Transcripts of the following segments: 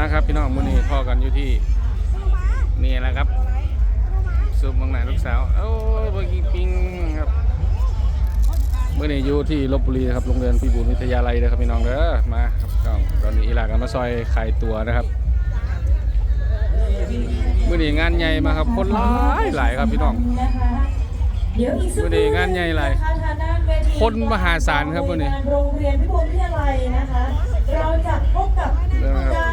มาครับพี่น้องมื้อนี้พ่อกันอยู่ที่นี่แหละครับซุปบางไหนลูกสาวโอ้ยเบอร์กิ้งปิงครับมื้อนี้อยู่ที่ลบบุรีนะครับโรงเรียนพิบูลวิทยาลัยนะครับพี่น้องเด้อมาครับก็ตอนนี้อีหลากันมาซอยขายตัวนะครับมื้อนี้งานใหญ่มาครับคนหลายหลายครับพี่น้องเดี๋ยวอีกสักวันนี้งานใหญ่หลายนะคะทางด้านเวทีคนมหาศาลครับวันนี้โรงเรียนพิบูลวิทยาลัยนะคะเราจะพบกับ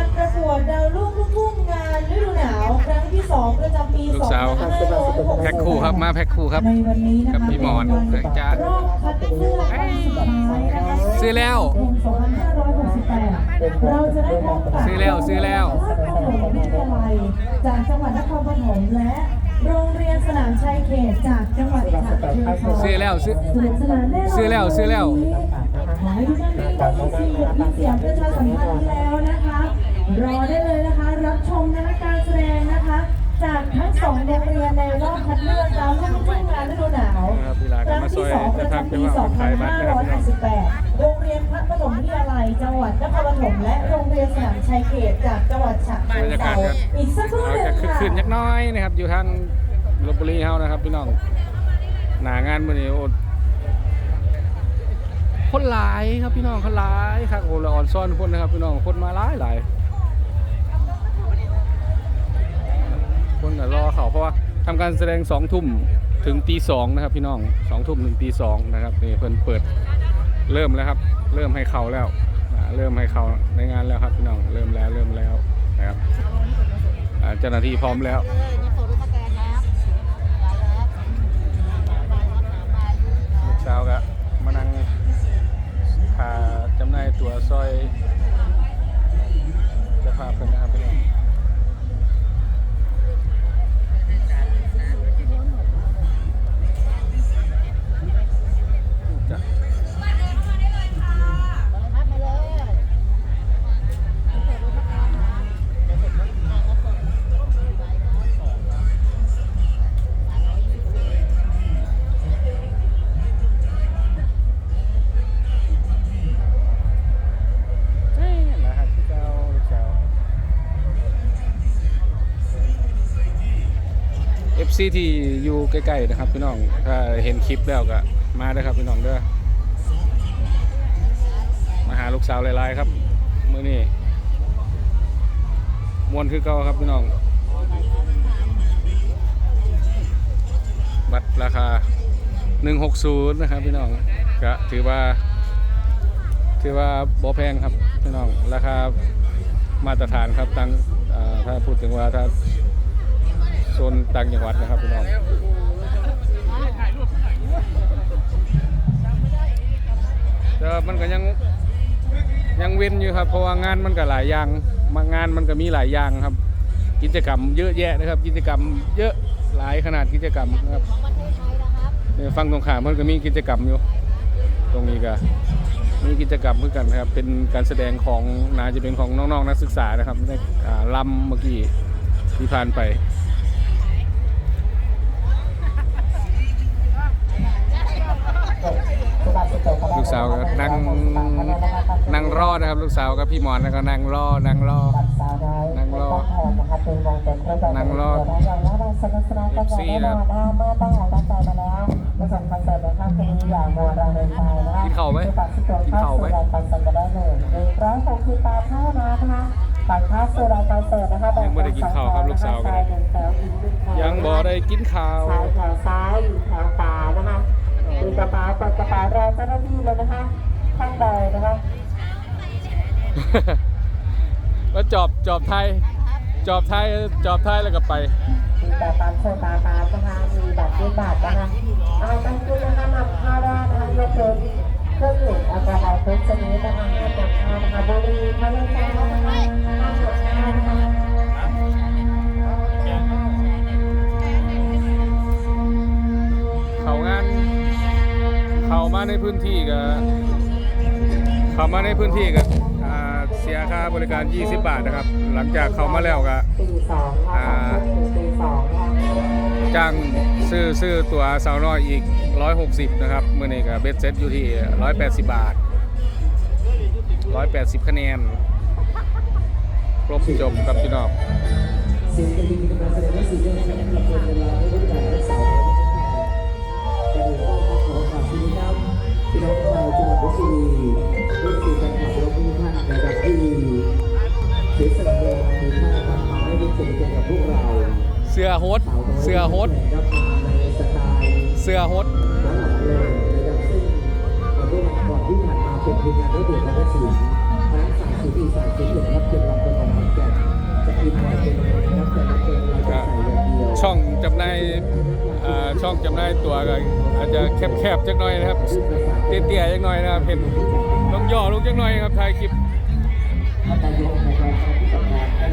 วดดาวรุ่งลูกทุ่งงานฤดูหนาวครั้งที่2ประจำปีลูกสาว 2566แพ็คคู่ครับมาแพ็คคู่ครับ ในวันนี้นะคะกับพี่หมอนเป็เพื่อนจ้า รอบคัดเลือกครั้งสุดท้ายนะคะซื้อแล้วปี2568เราจะได้พบกับซื้อแล้วซื้อแล้ว ราชภัฏวิทยาลัยจากจังหวัดนครปฐมและโรงเรียนสนามชัยเขตจากจังหวัดฉะเชิงเทรา ซื้อแล้วซื้อ สนุกสนานแน่นอนซื้อแล้วซื้อแล้ว ขอให้ทุกท่านมีความสุขมีเสียงประชาสัมพันธ์แล้วนะคะ รอได้เลยนะคะ รับชมนะคะการแสดงนะคะ จากทั้งสองโรงเรียนในรอบคัดเลือกดาวรุ่งลูกทุ่งงานฤดูหนาวครั้งที่สองประจำปี2558โรงเรียนพระปฐมวิทยาลัยจังหวัดนครปฐมและโรงเรียนสนามชัยเขตจากจังหวัดฉะเชิงเทราอีกสักครู่เอาหนึ่งจะคึกค่ะคืนยักน้อยนะครับ อยู่ทางลบบุรีเฮานะครับพี่น้องหนางานมื้อนี้โอ้คนหลายครับพี่น้องคนหลายครับโอ้ละอ่อนซ่อนคนนะครับพี่น้องคนมาหลายหลาย คนก็รอเขาเพราะว่าทำการแสดงสองทุ่มถึงตีสองนะครับพี่น้องสองทุ่มถึงตีสองนะครับนี่เพิ่นเปิดเริ่มแล้วครับ เริ่มให้เขาแล้วเริ่มให้เขาในงานแล้วครับพี่น้องเริ่มแล้วเริ่มแล้วนะครับเจ้าหน้าที่พร้อมแล้วลูกสาวก็ FC ที่อยู่ใกล้ๆนะครับพี่น้อง ถ้าเห็นคลิปแล้วก็มาเด้ครับพี่น้องเด้อ มาหาลูกสาวหลายๆครับมื้อนี้มวนคือเก่าครับพี่น้อง บัตรราคา 160 นะครับพี่น้องก็ถือว่า ถือว่าบ่แพงครับพี่น้อง ราคามาตรฐานครับตั้งถ้าพูดถึงว่าถ้า โซนต่างจังหวัดนะครับพี่น้องแต่มันก็ยังยังเว้นอยู่ครับเพราะว่างานมันก็หลายอย่างมางานมันก็มีหลายอย่างครับ กิจกรรมเยอะแยะนะครับ กิจกรรมเยอะหลายขนาดกิจกรรมนะครับเนี่ยฟังตรงขามมันก็มีกิจกรรมอยู่ ตรงนี้ก็มีกิจกรรมเพื่อกันครับ เป็นการแสดงของนาจะเป็นของน้องๆนักศึกษานะครับในลำเมื่อกี้ที่ผ่านไป ลูกสาวก็นั่งนั่งรอนะครับ ลูกสาวกับพี่หมอนแล้วก็นั่งรอนั่งรอนั่งรอนั่งรอ FC นะครับกินข้าวไหมกินข้าวไหมยังไม่ได้กินข้าวครับลูกสาวก็ได้ยังบ่ได้กินข้าวชายแถวซ้ายอยู่ เจ้าหน้าที่เลยนะคะข้างใดนะคะแล้วจอบจอบไทย จอบไทยจอบไทยแล้วก็ไปมีแต่ตามโซตาตามนะคะมีบัตรยื่นบัตรนะคะเอาไปคืนนะคะนำข้าวราดนะคะยกเว้นเครื่องดื่มแอลกอฮอล์ทุกชนิดนะคะห้ามนำเข้านะคะบุหรี่พาราไซน์นะคะห้า พื้นที่ก็เขามาในพื้นที่ก็อ่าเสียค่าบริการ 20 บาทนะครับ หลังจากเขามาแล้วก็ตีสองค่ะสองทุ่มถึงตีสองค่ะจ้างซื้อซื้อตัวสาวน้อยอีก 160 นะครับเมื่อนี้ก็เบ็ดเซ็ตอยู่ที่ 180 บาท 180 คะแนนครบจบครับพี่น้อง พี่น้องชาวจังหวัดลบบุรีด้วยสื่อการขับรถทุกท่านนะครับที่เสียสละเวลามีค่าทำมาให้ได้เจอกันกับพวกเราเสือโฮดเสือโฮดครับมาในสไตล์เสือโฮดหมอหลับเลยนะครับซึ่งเมื่อวันก่อนที่ผ่านมาเป็นทีมงานรถเดือดกระสินคณะสายสุดีสายสุดเดือดครับเจ็ดลำตลอดขอนแก่นจะกินหอยเป็นนะครับแต่ละเป็นเราจะใส่อย่างเดียวช่องจำหน่ายอ่า ช่องจำหน่ายตัวก็อาจจะแคบๆจักหน่อยนะครับ เตี้ยๆจักหน่อยนะครับ เห็นต้องย่อลงจักหน่อยครับถ่ายคลิปท่านนายกนะครับที่ทำงานก็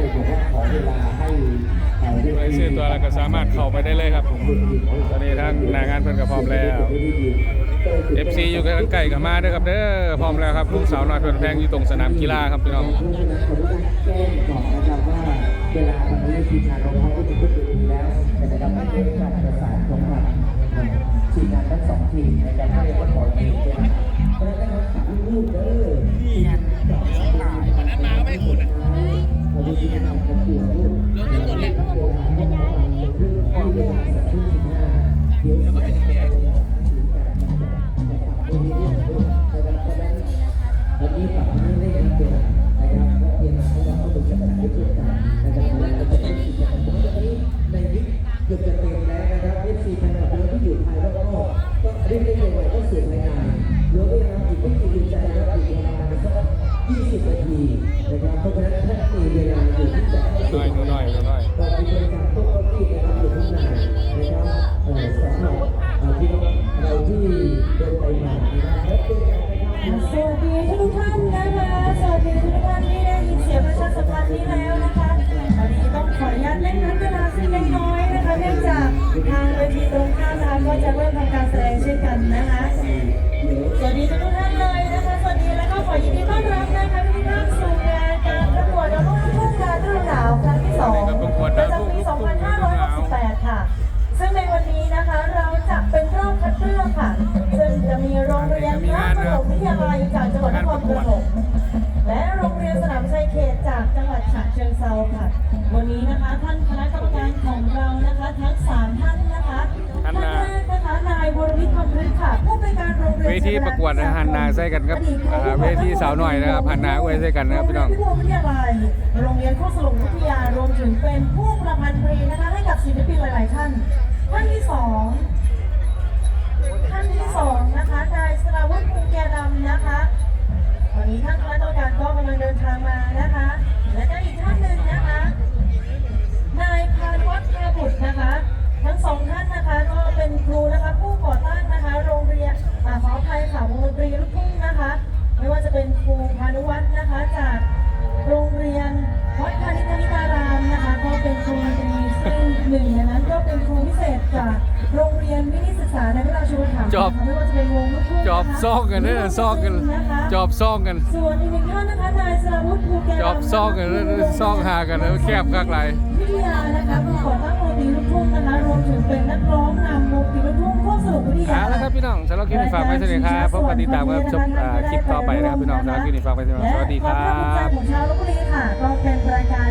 เสื้อตัวแล้วก็สามารถเข้าไปได้เลยครับ ตอนนี้ทางหน้างานเพิ่นก็พร้อมแล้ว FC อยู่กันใกล้กับมาด้อครับเด้อพร้อมแล้วครับลูกสาวน้อยเพิ่นแพงอยู่ตรงสนามกีฬาครับพี่น้อง เพราะฉะนั้นขออนุญาตแจ้งก่อนนะครับว่าเวลาตอนนี้ทีมงานเราเขาก็จะขึ้นไปดูแล้ว แต่จะทำให้เกิดการประสานของทางทีมงานทั้งสองทีมในการให้ก็ขอเองด้วยนะเพราะฉะนั้นนะครับฝากลูกๆเด้อที่งานกับวันนั้นมาก็ไม่คุณอะเราดูที่งานของผมอยู่ลูกเดี๋ยวจะหมดแล้วเวลา มีแฟนคลับเราที่อยู่ภายรอบๆก็เรียกได้เลยว่าก็เสียงานเหลือเวลาอีกไม่กี่ใจนะครับอีกประมาณสัก20นาทีนะครับเพราะฉะนั้นถ้านมีเวลาอยู่ที่จะเข้าสู่หน่อยหน่อยหน่อยเรามีบริการโต๊ะเก้าอี้นะครับอยู่ข้างในนะครับเอ่อสำหรับเอ่อพี่เราที่เดินไปมานะครับและเป็นการนะครับสวัสดีทุกท่าน ทางเวทีตรงข้ามนะคะก็จะเริ่มทำการแสดงเช่นกันนะคะสวัสดีทุกท่านเลยนะคะ สวัสดีแล้วก็ขอยินดีต้อนรับนะคะทุกท่านสู่งานการประกวดดาวรุ่งทุ่งการฤดูหนาวครั้งที่สองประจำปี 2568 ค่ะ ซึ่งในวันนี้นะคะเราจะเป็นรอบคัดเลือกค่ะ ซึ่งจะมีโรงเรียนพระประถมวิทยาลัยจากจังหวัดนครปฐม เรียนเวทีประกวดนะหันหนาใส่กันครับอ่าเวทีสาวหน่อยนะครับหันหนาไว้ใส่กันนะครับพี่น้องโรงเรียนพิบูลวิทยาลัยโรงเรียนโคกสลุงวิทยารวมถึงเป็นผู้ประพันธ์เพลงนะคะให้กับศิลปินหลาย ๆ ท่านท่านที่สองท่านที่สองนะคะนายสราวุฒิภูมิแกดำนะคะ จอบไม่ว่าจะเป็นวงลูกทุ่งนะคะจอบซ่องกันเด้อซ่องกันนะคะจอบซ่องกัน ส่วนอีกหนึ่งท่านนะคะนายสราวุฒิภูแกดำจอบซ่องกันเด้อซ่องหากันเด้อแคบคักหลายวิทยานะคะผู้ก่อตั้งวงดนตรีลูกทุ่งนะคะรวมถึงเป็นนักร้องนำวงดนตรีลูกทุ่งโคกสลุวิทยา เอาละครับพี่น้องสำหรับคลิปนี้ฝากไว้เท่านี้ครับพบกันติดตามกับชมอ่าคลิปต่อไปนะครับพี่น้องสำหรับคลิปนี้ฝากไว้เท่านี้สวัสดีครัและความภาคภูมิใจบ ของชาวลพบุรีค่ะ ก็เป็นรายการ